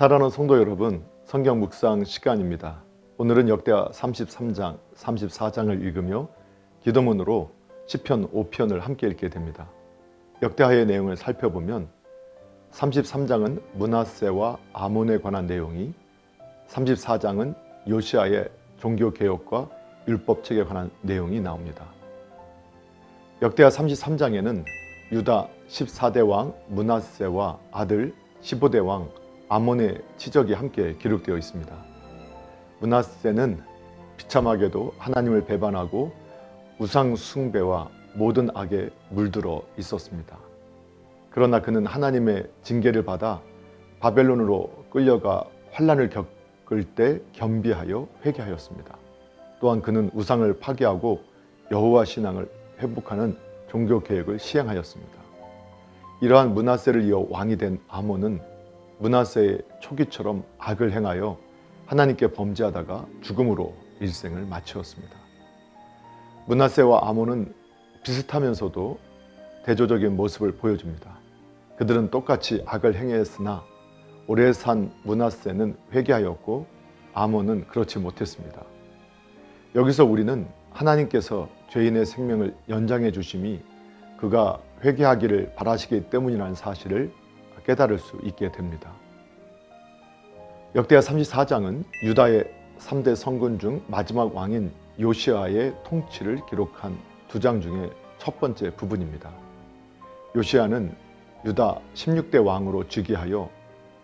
사랑하는 성도 여러분, 성경 묵상 시간입니다. 오늘은 역대하 33장, 34장을 읽으며 기도문으로 시편 5편을 함께 읽게 됩니다. 역대하의 내용을 살펴보면 33장은 문하세와 아몬에 관한 내용이 34장은 요시아의 종교 개혁과 율법 책에 관한 내용이 나옵니다. 역대하 33장에는 유다 14대 왕 문하세와 아들 15대 왕 아몬의 치적이 함께 기록되어 있습니다. 문하세는 비참하게도 하나님을 배반하고 우상 숭배와 모든 악에 물들어 있었습니다. 그러나 그는 하나님의 징계를 받아 바벨론으로 끌려가 환란을 겪을 때 겸비하여 회개하였습니다. 또한 그는 우상을 파괴하고 여호와 신앙을 회복하는 종교 계획을 시행하였습니다. 이러한 문하세를 이어 왕이 된 아몬은 문하세의 초기처럼 악을 행하여 하나님께 범죄하다가 죽음으로 일생을 마치었습니다. 문하세와 아몬은 비슷하면서도 대조적인 모습을 보여줍니다. 그들은 똑같이 악을 행했으나 오래 산 문하세는 회개하였고 아몬은 그렇지 못했습니다. 여기서 우리는 하나님께서 죄인의 생명을 연장해 주심이 그가 회개하기를 바라시기 때문이라는 사실을 깨달을 수 있게 됩니다. 역대하 34장은 유다의 3대 성군 중 마지막 왕인 요시아의 통치를 기록한 두 장 중에 첫 번째 부분입니다. 요시아는 유다 16대 왕으로 즉위하여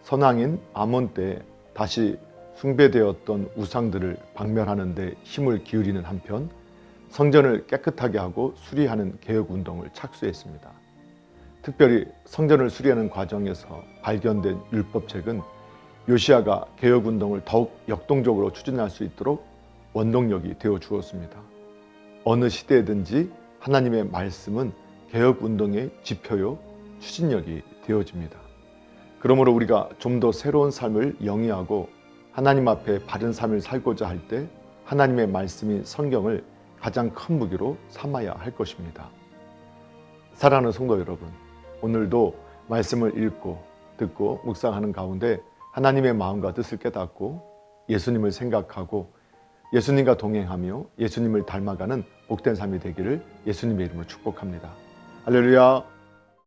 선왕인 아몬 때 다시 숭배되었던 우상들을 박멸하는 데 힘을 기울이는 한편 성전을 깨끗하게 하고 수리하는 개혁 운동을 착수했습니다. 특별히 성전을 수리하는 과정에서 발견된 율법책은 요시아가 개혁 운동을 더욱 역동적으로 추진할 수 있도록 원동력이 되어 주었습니다. 어느 시대든지 하나님의 말씀은 개혁 운동의 지표요 추진력이 되어집니다. 그러므로 우리가 좀 더 새로운 삶을 영위하고 하나님 앞에 바른 삶을 살고자 할 때 하나님의 말씀인 성경을 가장 큰 무기로 삼아야 할 것입니다. 사랑하는 성도 여러분, 오늘도 말씀을 읽고 듣고 묵상하는 가운데 하나님의 마음과 뜻을 깨닫고 예수님을 생각하고 예수님과 동행하며 예수님을 닮아가는 복된 삶이 되기를 예수님의 이름으로 축복합니다. 할렐루야.